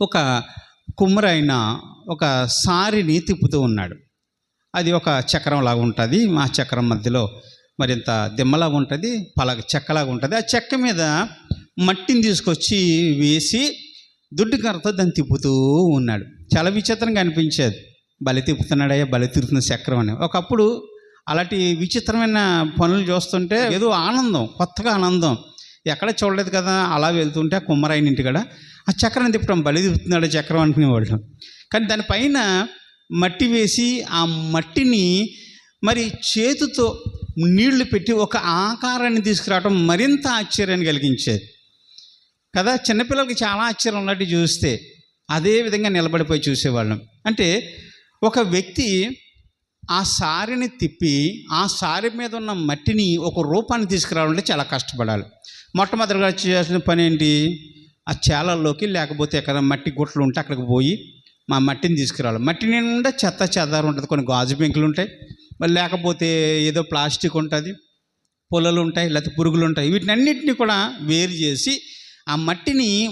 ఒక కుమ్మరైన ఒక సారిని తిప్పుతూ ఉన్నాడు. అది ఒక చక్రం లాగా ఉంటుంది. ఆ చక్రం మధ్యలో మరింత దిమ్మలాగా ఉంటుంది. పలక చెక్కలాగా ఉంటుంది. ఆ చెక్క మీద మట్టిని తీసుకొచ్చి వేసి దుడ్డు కర్రతో దాన్ని తిప్పుతూ ఉన్నాడు. చాలా విచిత్రంగా అనిపించేది. బలి తిప్పుతున్నాడయ్యా బలి తిరుగుతున్న చక్రం అని. ఒకప్పుడు అలాంటి విచిత్రమైన పనులు చూస్తుంటే ఏదో ఆనందం కొత్తగా ఆనందం. ఎక్కడ చూడలేదు కదా అలా వెళ్తుంటే ఆ కుమ్మరాయన ఇంటికాడ ఆ చక్రాన్ని తిప్పడం బలి తిప్పుతున్నాడు చక్రం అనుకునేవాళ్ళు. కానీ దానిపైన మట్టి వేసి ఆ మట్టిని మరి చేతితో నీళ్ళు పెట్టి ఒక ఆకారాన్ని తీసుకురావడం మరింత ఆశ్చర్యాన్ని కలిగించేది. కదా చిన్నపిల్లలకి చాలా ఆశ్చర్యం ఉన్నట్టు చూస్తే అదే విధంగా నిలబడిపోయి చూసేవాళ్ళం. అంటే ఒక వ్యక్తి ఆ సారిని తిప్పి ఆ సారి మీద ఉన్న మట్టిని ఒక రూపాన్ని తీసుకురావాలంటే చాలా కష్టపడాలి. మొట్టమొదటిగా చేయాల్సిన పని ఏంటి? ఆ చేలల్లోకి లేకపోతే ఎక్కడ మట్టి గుట్టలు ఉంటే అక్కడికి పోయి మా మట్టిని తీసుకురావాలి. మట్టి నిండా చెత్త చెదారు ఉంటుంది. కొన్ని గాజు పెంకులు ఉంటాయి. మరి లేకపోతే ఏదో ప్లాస్టిక్ ఉంటుంది. పొలలు ఉంటాయి. లేకపోతే పురుగులు ఉంటాయి. వీటిని కూడా వేరు చేసి ఆ మట్టిని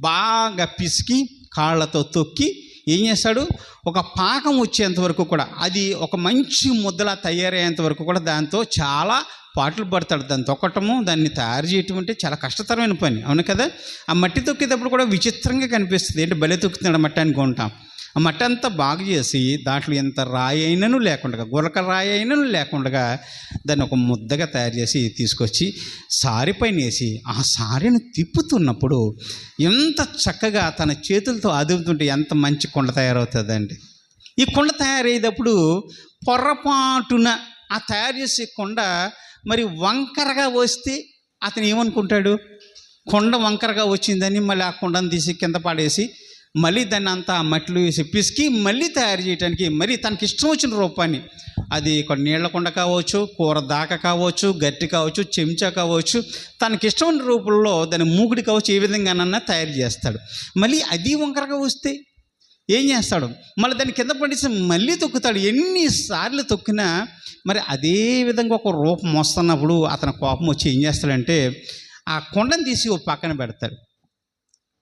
బాగా పిసికి కాళ్ళతో తొక్కి ఏం చేస్తాడు? ఒక పాకం వచ్చేంత వరకు కూడా అది ఒక మంచి ముద్దలా తయారయ్యేంత వరకు కూడా దాంతో చాలా పాటలు పడతాడు. దాన్ని తొక్కటము దాన్ని తయారు చేయటం అంటే చాలా కష్టతరమైన పని. అవును కదా? ఆ మట్టి తొక్కేటప్పుడు కూడా విచిత్రంగా కనిపిస్తుంది. ఏంటి? బలి తొక్కుతున్నాడు మట్టి అనుకుంటాం ఆ మట్టి అంతా బాగు చేసి దాంట్లో ఎంత రాయి అయినను లేకుండా గురక రాయి అయినను లేకుండా దాన్ని ఒక ముద్దగా తయారు చేసి తీసుకొచ్చి సారి పైన వేసి ఆ సారిని తిప్పుతున్నప్పుడు ఎంత చక్కగా తన చేతులతో అదుపుతుంటే ఎంత మంచి కుండ తయారవుతుందండి. ఈ కుండ తయారయ్యేటప్పుడు పొర్రపాటున ఆ తయారు చేసే కొండ మరి వంకరగా వస్తే అతను ఏమనుకుంటాడు? కొండ వంకరగా వచ్చిందని మళ్ళీ ఆ కొండను తీసి కింద పడేసి మళ్ళీ దాన్ని అంతా మట్టిలో వేసి పిసికి మళ్ళీ తయారు చేయడానికి మరి తనకి ఇష్టం వచ్చిన రూపాన్ని. అది కొన్ని నీళ్ళ కొండ కావచ్చు కూర దాక కావచ్చు గట్టి కావచ్చు చెంచా కావచ్చు తనకి ఇష్టమైన రూపంలో దాని మూగుడి కావచ్చు ఏ విధంగానన్నా తయారు చేస్తాడు. మళ్ళీ అది వంకరగా వస్తే ఏం చేస్తాడు? మళ్ళీ దాని కింద పడేసి మళ్ళీ తొక్కుతాడు. ఎన్నిసార్లు తొక్కినా మరి అదే విధంగా ఒక రూపం వస్తున్నప్పుడు అతని కోపం వచ్చి ఏం చేస్తాడంటే ఆ కొండను తీసి ఓ పక్కన పెడతాడు.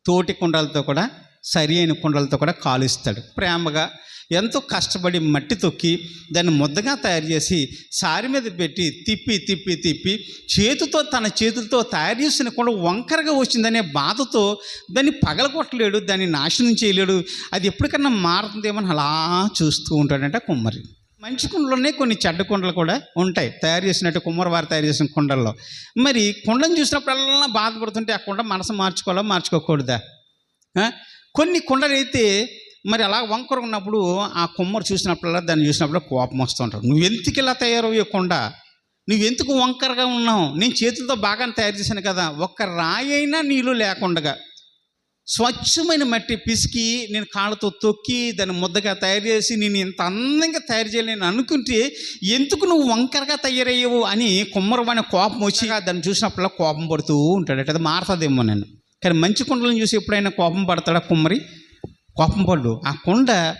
తోటి కుండలతో కూడా సరి అయిన కుండలతో కూడా కాలుస్తాడు. ప్రేమగా ఎంతో కష్టపడి మట్టి తొక్కి దాన్ని ముద్దగా తయారు చేసి సారి మీద పెట్టి తిప్పి తిప్పి తిప్పి చేతితో తన చేతులతో తయారు చేసిన కుండ వంకరగా వచ్చిందనే బాధతో దాన్ని పగలగొట్టలేడు దాన్ని నాశనం చేయలేడు. అది ఎప్పటికన్నా మారుతుందేమని అలా చూస్తూ ఉంటాడంట కుమ్మరి. మంచి కుండలోనే కొన్ని చెడ్డ కుండలు కూడా ఉంటాయి. తయారు చేసినట్టు కుమ్మరి వారు తయారు చేసిన కుండల్లో. మరి కుండను చూసినప్పుడల్లా బాధపడుతుంటే ఆ కుండ మనసు మార్చుకోవాలా మార్చుకోకూడదా? కొన్ని కుండలైతే మరి అలా వంకర ఉన్నప్పుడు ఆ కుమ్మరు చూసినప్పుడల్లా దాన్ని చూసినప్పుడు కోపం వస్తూ ఉంటాడు నువ్వు ఎందుకు ఇలా తయారయ్యే కొండ? నువ్వు ఎందుకు వంకరగా ఉన్నావు? నేను చేతులతో బాగా తయారు చేశాను కదా. ఒక్క రాయి అయినా నీళ్ళు లేకుండగా. స్వచ్ఛమైన మట్టి పిసికి నేను కాళ్ళతో తొక్కి దాన్ని ముద్దగా తయారు చేసి నేను ఇంత అందంగా తయారు చేయలేను అనుకుంటే ఎందుకు నువ్వు వంకరగా తయారయ్యవు అని కుమ్మరమైన కోపం వచ్చి దాన్ని చూసినప్పుడల్లా కోపం పడుతూ ఉంటాడు. అది మారుతుందేమో నేను కానీ మంచి కుండలను చూసి ఎప్పుడైనా కోపం పడతాడా కుమ్మరి? కోపం పడు ఆ కుండ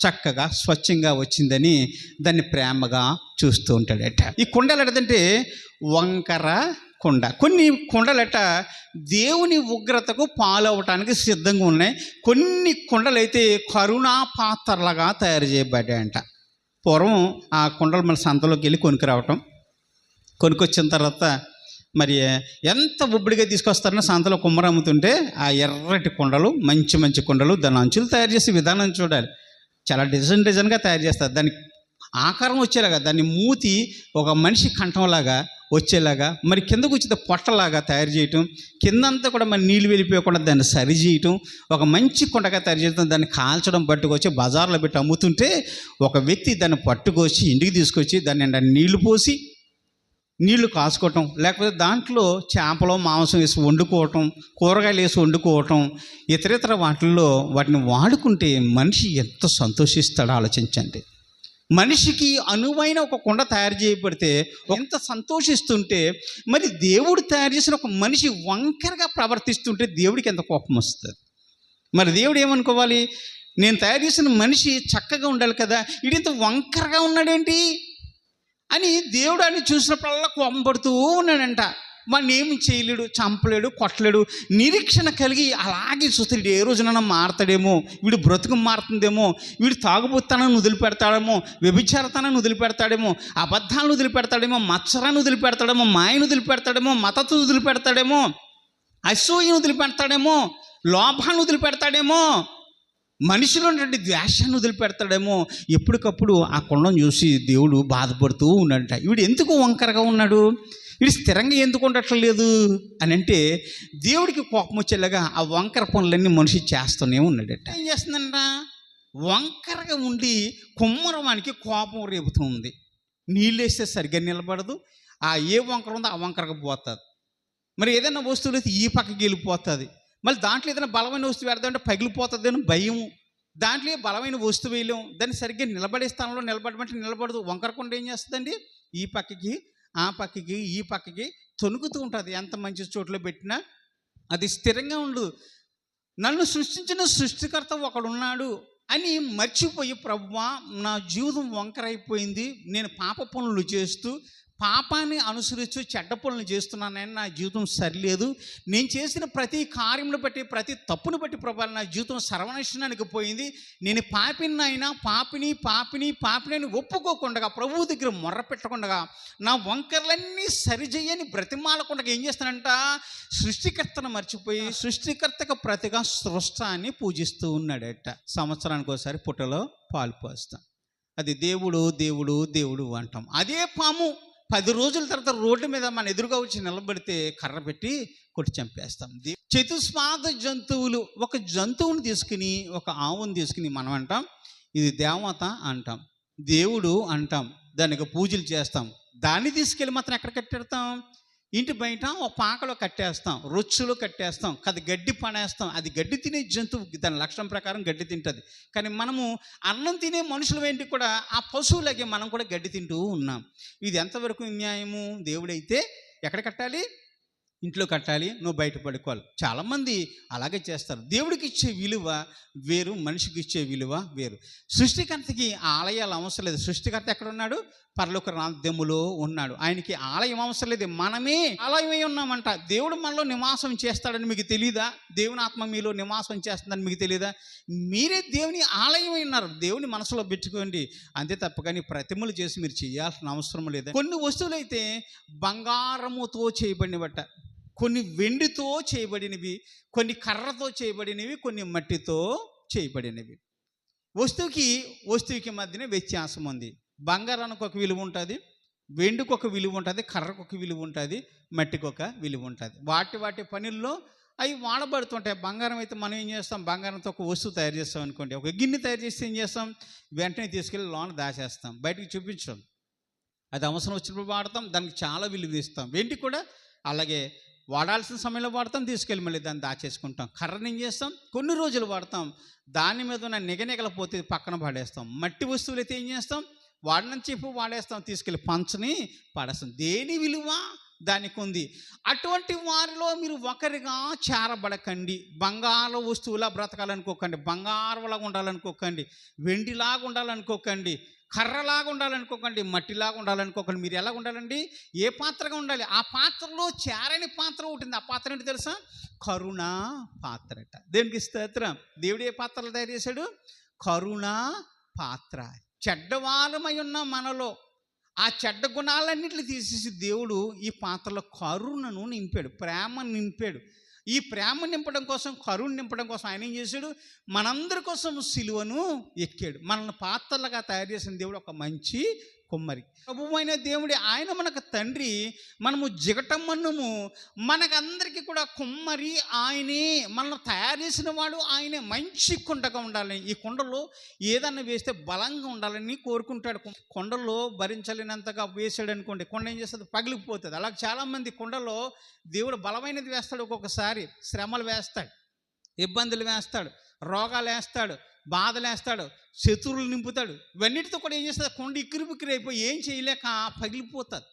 చక్కగా స్వచ్ఛంగా వచ్చిందని దాన్ని ప్రేమగా చూస్తూ ఉంటాడట. ఈ కుండలు ఏంటంటే వంకర కుండ. కొన్ని కుండలట దేవుని ఉగ్రతకు పాలవటానికి సిద్ధంగా ఉన్నాయి. కొన్ని కుండలైతే కరుణా పాత్రలుగా తయారు చేయబడ్డాయంట. పూర్వం ఆ కుండలు మన సంతలోకి వెళ్ళి కొనుక్కురావటం. కొనుక్కొచ్చిన తర్వాత మరి ఎంత ఉబ్బడిగా తీసుకొస్తారన్న సంతలో కుమ్మరమ్ముతుంటే ఆ ఎర్రటి కొండలు మంచి మంచి కొండలు దాని అంచులు తయారు చేసే విధానం చూడాలి. చాలా డిజైన్ డిజైన్గా తయారు చేస్తారు. దానికి ఆకారం వచ్చేలాగా దాన్ని మూతి ఒక మనిషి కంఠంలాగా వచ్చేలాగా మరి కిందకు వచ్చిన పొట్టలాగా తయారు చేయటం కిందంతా కూడా మరి నీళ్ళు వెళ్ళిపోయకుండా దాన్ని సరి చేయటం ఒక మంచి కొండగా తయారు చేయడం దాన్ని కాల్చడం పట్టుకొచ్చి బజార్లో పెట్టి అమ్ముతుంటే ఒక వ్యక్తి దాన్ని పట్టుకొచ్చి ఇంటికి తీసుకొచ్చి దాన్ని నీళ్ళు పోసి నీళ్ళు కాసుకోవటం లేకపోతే దాంట్లో చేపలు మాంసం వేసి వండుకోవటం కూరగాయలు వేసి వండుకోవటం ఇతరితర వాటిల్లో వాటిని వాడుకుంటే మనిషి ఎంత సంతోషిస్తాడో ఆలోచించండి. మనిషికి అనువైన ఒక కుండ తయారు చేయబడితే ఎంత సంతోషిస్తుంటే మరి దేవుడు తయారు చేసిన ఒక మనిషి వంకరగా ప్రవర్తిస్తుంటే దేవుడికి ఎంత కోపం వస్తుంది. మరి దేవుడు ఏమనుకోవాలి? నేను తయారు చేసిన మనిషి చక్కగా ఉండాలి కదా ఇడింత వంకరగా ఉన్నాడేంటి? అని దేవుడు అని చూసినప్పుడల్లా కోపం పడుతూ ఉన్నాడంట వాడిని ఏమి చేయలేడు చంపలేడు కొట్టలేడు నిరీక్షణ కలిగి అలాగే చూస్తాడు ఏ రోజునైనా మారతాడేమో వీడు బ్రతుకు మారుతుందేమో వీడు తాగుబోతానని వదిలిపెడతాడేమో వ్యభిచారతానని వదిలిపెడతాడేమో అబద్ధాలను వదిలిపెడతాడేమో మత్సరాన్ని వదిలిపెడతాడేమో మాయను వదిలిపెడతాడేమో మతత్వం వదిలిపెడతాడేమో అసూయను వదిలిపెడతాడేమో లోభాన్ని వదిలిపెడతాడేమో మనిషిలో ఉన్నటువంటి ద్వేషాన్ని వదిలిపెడతాడేమో ఎప్పటికప్పుడు ఆ కొండను చూసి దేవుడు బాధపడుతూ ఉన్నాడంట. వీడు ఎందుకు వంకరగా ఉన్నాడు? వీడు స్థిరంగా ఎందుకు ఉండట్లేదు? అని అంటే దేవుడికి కోపం వచ్చేలాగా ఆ వంకర పనులన్నీ మనిషి చేస్తూనే ఉన్నాడట. ఏం చేస్తుందంట? వంకరగా ఉండి కుమ్మరవానికి కోపం రేపుతూ ఉంది. సరిగ్గా నిలబడదు. ఆ ఏ వంకర ఉందో ఆ వంకరగా పోతుంది. మరి ఏదైనా వస్తువులు అయితే ఈ పక్కకి వెళ్ళిపోతుంది. మళ్ళీ దాంట్లో ఏదైనా బలమైన వస్తువు పెడదామంటే పగిలిపోతుంది అని భయం. దాంట్లో బలమైన వస్తువు వేయలేం. దాన్ని సరిగ్గా నిలబడే స్థానంలో నిలబడమంటే నిలబడదు. వంకరకుండా ఏం చేస్తుందండి? ఈ పక్కకి ఆ పక్కకి ఈ పక్కకి తొనుగుతూ ఉంటుంది. ఎంత మంచి చోట్లో పెట్టినా అది స్థిరంగా ఉండదు నన్ను సృష్టించిన సృష్టికర్త ఒకడున్నాడు అని మర్చిపోయి ప్రభువా నా జీవితం వంకరైపోయింది. నేను పాప పనులు చేస్తూ పాపాన్ని అనుసరిస్తూ చెడ్డ పనులు చేస్తున్నానని నా జీవితం సరిలేదు. నేను చేసిన ప్రతి కార్యమును బట్టి ప్రతి తప్పును బట్టి ప్రభావం నా జీవితం సర్వనాశనానికి పోయింది. నేను పాపిని అయినా పాపిని పాపిని పాపిని అని ఒప్పుకోకుండా ప్రభువు దగ్గర మొర్ర పెట్టకుండా నా వంకర్లన్నీ సరిచేయని బ్రతిమాలకుండా ఏం చేస్తానంట? సృష్టికర్తను మర్చిపోయి సృష్టికర్తకు ప్రతిగా సృష్టాన్ని పూజిస్తూ ఉన్నాడట. సంవత్సరానికి ఒకసారి పుట్టలో పాలు పోస్తాం. అది దేవుడు దేవుడు దేవుడు అంటాం. అదే పాము పది రోజుల తర్వాత రోడ్డు మీద మన ఎదురుగా వచ్చి నిలబడితే కర్ర పెట్టి కొట్టి చంపేస్తాం. దే- చతుస్పాద జంతువులు ఒక జంతువుని తీసుకుని ఒక ఆవుని తీసుకుని మనం అంటాం ఇది దేవత అంటాం దేవుడు అంటాం దానికి పూజలు చేస్తాం. దాన్ని తీసుకెళ్ళి మాత్రం ఎక్కడ కట్టెడతాం? ఇంటి బయట ఒక పాకలో కట్టేస్తాం రొచ్చులో కట్టేస్తాం అది గడ్డి పడేస్తాం. అది గడ్డి తినే జంతువు దాని లక్షణం ప్రకారం గడ్డి తింటుంది. కానీ మనము అన్నం తినే మనుషులు ఏంటి కూడా ఆ పశువులకి మనం కూడా గడ్డి తింటూ ఉన్నాం. ఇది ఎంతవరకు న్యాయము దేవుడైతే ఎక్కడ కట్టాలి? ఇంట్లో కట్టాలి నువ్వు బయట పడుకోవాలి. చాలామంది అలాగే చేస్తారు. దేవుడికి ఇచ్చే విలువ వేరు మనిషికి ఇచ్చే విలువ వేరు. సృష్టికర్తకి ఆలయాలు అవసరం లేదు. సృష్టికర్త ఎక్కడ ఉన్నాడు పరలోక రాజ్యములో ఉన్నాడు. ఆయనకి ఆలయం అవసరం లేదు. మనమే ఆలయమై ఉన్నామంట. దేవుడు మనలో నివాసం చేస్తాడని మీకు తెలియదా దేవుని ఆత్మ మీలో నివాసం చేస్తుందని మీకు తెలియదా మీరే దేవుని ఆలయమై ఉన్నారు. దేవుని మనసులో పెట్టుకోండి. అంతే తప్ప కానీ ప్రతిమలు చేసి మీరు చేయాల్సిన అవసరం లేదు? కొన్ని వస్తువులు అయితే బంగారముతో చేయబడిన బట్ట కొన్ని వెండితో చేయబడినవి కొన్ని కర్రతో చేయబడినవి కొన్ని మట్టితో చేయబడినవి. వస్తువుకి వస్తువుకి మధ్యన వ్యత్యాసం ఉంది. బంగారానికి ఒక విలువ ఉంటుంది వెండికి ఒక విలువ ఉంటుంది కర్రకు ఒక విలువ ఉంటుంది మట్టికి ఒక విలువ ఉంటుంది. వాటి వాటి పనుల్లో అవి వాడబడుతుంటాయి. బంగారం అయితే మనం ఏం చేస్తాం? బంగారంతో ఒక వస్తువు తయారు చేస్తాం అనుకోండి. ఒక గిన్నె తయారు చేస్తే ఏం చేస్తాం? వెంటనే తీసుకెళ్ళి లోన దాచేస్తాం. బయటికి చూపించాం అది అవసరం వచ్చినప్పుడు వాడతాం. దానికి చాలా విలువ ఇస్తాం. వెండి కూడా అలాగే వాడాల్సిన సమయంలో వాడతాం తీసుకెళ్ళి మళ్ళీ దాన్ని దాచేసుకుంటాం. కర్రని ఏం చేస్తాం? కొన్ని రోజులు వాడతాం. దాని మీద ఉన్న నిగనిగలపోతే పక్కన పడేస్తాం. మట్టి వస్తువులు అయితే ఏం చేస్తాం? వాడినని చెప్పి వాడేస్తాం. తీసుకెళ్ళి పంచని పడేస్తాం. దేని విలువ? దానికి ఉంది. అటువంటి వారిలో మీరు ఒకరిగా చేరబడకండి. బంగారు వస్తువులా బ్రతకాలనుకోకండి. బంగారంలాగా ఉండాలనుకోకండి. వెండిలాగా ఉండాలనుకోకండి. కర్రలాగా ఉండాలనుకోకండి మట్టిలాగా ఉండాలనుకోకండి. మీరు ఎలా ఉండాలండి? ఏ పాత్రగా ఉండాలి? ఆ పాత్రలో చేరని పాత్ర ఉంటుంది ఆ పాత్ర ఏంటి తెలుసా? కరుణ పాత్రట. దేనికి స్తోత్రం? దేవుడు ఏ పాత్రలు తయారు చేశాడు? కరుణ పాత్ర. చెడ్డవారమై ఉన్న మనలో ఆ చెడ్డ గుణాలన్నింటినీ తీసేసి దేవుడు ఈ పాత్రలో కరుణను నింపాడు ప్రేమ నింపాడు. ఈ ప్రేమ నింపడం కోసం కరుణ నింపడం కోసం ఆయన ఏం చేశాడు? మనందరి కోసం సిలువను ఎక్కాడు. మనల్ని పాత్రలుగా తయారు చేసిన దేవుడు ఒక మంచి కుమ్మరి. ప్రభువైన దేవుడి ఆయన మనకు తండ్రి మనము జిగటమ్మన్నము మనకందరికీ కూడా కుమ్మరి ఆయనే మనల్ని తయారు చేసిన వాడు ఆయనే. మంచి కుండగా ఉండాలని ఈ కుండలో ఏదన్నా వేస్తే బలంగా ఉండాలని కోరుకుంటాడు. కొండలో భరించలేనంతగా వేసాడు అనుకోండి కొండ ఏం చేస్తుంది? పగిలిపోతుంది. అలా చాలామంది కొండలో దేవుడు బలమైనది వేస్తాడు ఒక్కొక్కసారి. శ్రమలు వేస్తాడు ఇబ్బందులు వేస్తాడు రోగాలు వేస్తాడు. బాధలేస్తాడు శత్రువులు నింపుతాడు. ఇవన్నిటితో కూడా ఏం చేస్తుంది కొండ ఇక్కిరి బిక్కిరి అయిపోయి ఏం చేయలేక పగిలిపోతుంది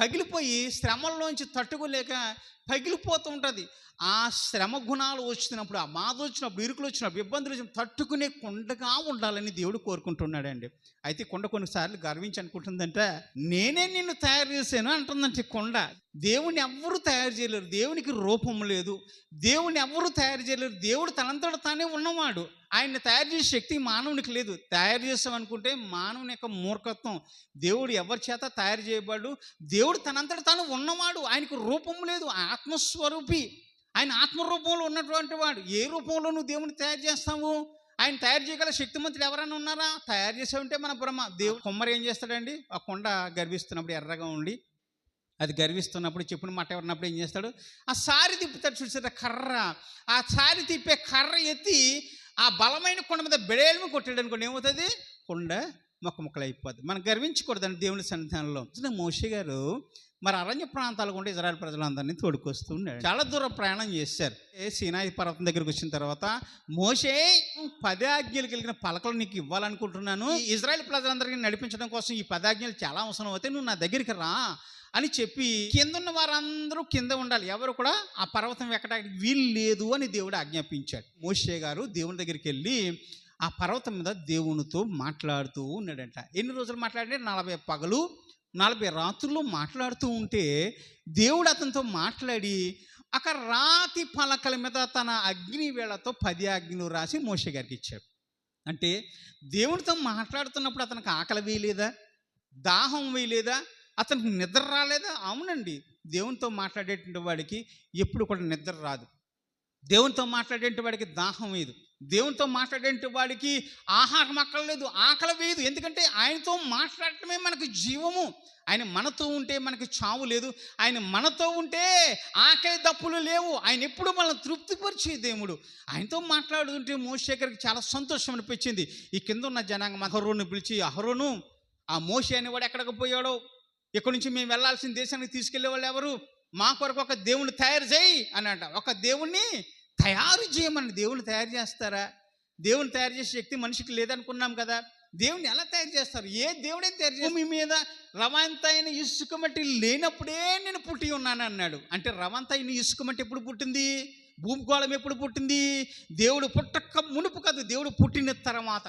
పగిలిపోయి శ్రమల్లోంచి తట్టుకోలేక పగిలిపోతూ ఉంటుంది. ఆ శ్రమ గుణాలు వచ్చినప్పుడు ఆ బాధ వచ్చినప్పుడు ఇరుకులు వచ్చినప్పుడు ఇబ్బందులు వచ్చినప్పుడు తట్టుకునే కొండగా ఉండాలని దేవుడు కోరుకుంటున్నాడండి. అయితే కొండ కొన్నిసార్లు గర్వించి అనుకుంటుందంటే నేనే నిన్ను తయారు చేశాను అంటుందంటే కొండ. దేవుని ఎవ్వరూ తయారు చేయలేరు. దేవునికి రూపం లేదు. దేవుని ఎవ్వరూ తయారు చేయలేరు. దేవుడు తనంతట తానే ఉన్నవాడు. ఆయన్ని తయారు చేసే శక్తి మానవునికి లేదు. తయారు చేస్తామనుకుంటే మానవుని యొక్క మూర్ఖత్వం. దేవుడు ఎవరి చేత తయారు చేయబడు దేవుడు తనంతట తాను ఉన్నవాడు. ఆయనకు రూపం లేదు. ఆత్మస్వరూపి. ఆయన ఆత్మరూపంలో ఉన్నటువంటి వాడు. ఏ రూపంలో నువ్వు దేవుని తయారు చేస్తావు? ఆయన తయారు చేయగల శక్తిమంతుడు ఎవరైనా ఉన్నారా? తయారు చేసావంటే మన బ్రహ్మ. దేవుడు కొమ్మరి ఏం చేస్తాడండి? ఆ కొండ గర్విస్తున్నప్పుడు ఎర్రగా ఉండి అది గర్విస్తున్నప్పుడు చెప్పుని మాట ఎవరినప్పుడు ఏం చేస్తాడు? ఆ సారి తిప్పుతాడు చూసారా కర్ర. ఆ సారి తిప్పే కర్ర ఎత్తి ఆ బలమైన కొండ మీద బెడేలు కొట్టాడు అనుకోండి. ఏమవుతుంది? కొండ మొక్క మొక్కలు అయిపోద్ది మనం గర్వించకూడదండి దేవుని సన్నిధానంలో. మోషే గారు మరి అరణ్య ప్రాంతాలకు ఉంటే ఇజ్రాయల్ ప్రజలందరినీ తోడుకొస్తూ ఉన్నాడు చాలా దూరం ప్రయాణం చేశారు. ఏ సీనాయి పర్వతం దగ్గరికి వచ్చిన తర్వాత మోషే పది ఆజ్ఞలు కలిగిన పలకలు నీకు ఇవ్వాలనుకుంటున్నాను. ఇజ్రాయెల్ ప్రజలందరికీ నడిపించడం కోసం ఈ పదాజ్ఞలు చాలా అవసరం అవుతాయి నువ్వు నా దగ్గరికి రా అని చెప్పి కింద ఉన్న వారందరూ కింద ఉండాలి. ఎవరు కూడా ఆ పర్వతం ఎక్కడానికి వీలు లేదు అని దేవుడు ఆజ్ఞాపించాడు. మోషే గారు దేవుని దగ్గరికి వెళ్ళి ఆ పర్వతం మీద దేవునితో మాట్లాడుతూ ఉన్నాడంట. ఎన్ని రోజులు మాట్లాడే నలభై పగలు నలభై రాత్రులు మాట్లాడుతూ ఉంటే దేవుడు అతనితో మాట్లాడి అక్కడ రాతి పలకల మీద తన అగ్ని వేళతో పది అగ్నిలు రాసి మోషే గారికి ఇచ్చాడు. అంటే దేవుడితో మాట్లాడుతున్నప్పుడు అతనికి ఆకలి వేయలేదా? దాహం వేయలేదా? అతనికి నిద్ర రాలేదా? అవునండి. దేవునితో మాట్లాడేటువంటి వాడికి ఎప్పుడు కూడా నిద్ర రాదు. దేవునితో మాట్లాడేటువంటి వాడికి దాహం వేయదు. దేవునితో మాట్లాడేంటి వాడికి ఆహారం అక్కర్లేదు ఆకలి వేయదు. ఎందుకంటే ఆయనతో మాట్లాడటమే మనకు జీవము. ఆయన మనతో ఉంటే మనకి చావు లేదు. ఆయన మనతో ఉంటే ఆకలి దప్పులు లేవు. ఆయన ఎప్పుడు మనల్ని తృప్తిపరిచే దేవుడు. ఆయనతో మాట్లాడుతుంటే మోషేఖర్కి చాలా సంతోషం అనిపించింది. ఈ కింద ఉన్న జనాంగం అహరోను పిలిచి అహరోను ఆ మోషే అనేవాడు ఎక్కడికి పోయాడో? ఇక్కడి నుంచి మేము వెళ్ళాల్సిన దేశానికి తీసుకెళ్ళే వాళ్ళు ఎవరు? మా కొరకు ఒక దేవుణ్ణి తయారు చేయి అని అంట. ఒక దేవుణ్ణి తయారు చేయమని దేవుని తయారు చేస్తారా? దేవుని తయారు చేసే శక్తి మనిషికి లేదనుకున్నాం కదా? దేవుని ఎలా తయారు చేస్తారు? ఏ దేవుడే తయారు చేస్తారు? మీ మీద రవంత అయిన ఇసుక మట్టి లేనప్పుడే నేను పుట్టి ఉన్నాను అన్నాడు. అంటే రవంత అయిన ఇసుక మట్టి ఎప్పుడు పుట్టింది? భూగోళం ఎప్పుడు పుట్టింది? దేవుడు పుట్టక మునుపు కాదు. దేవుడు పుట్టిన తర్వాత.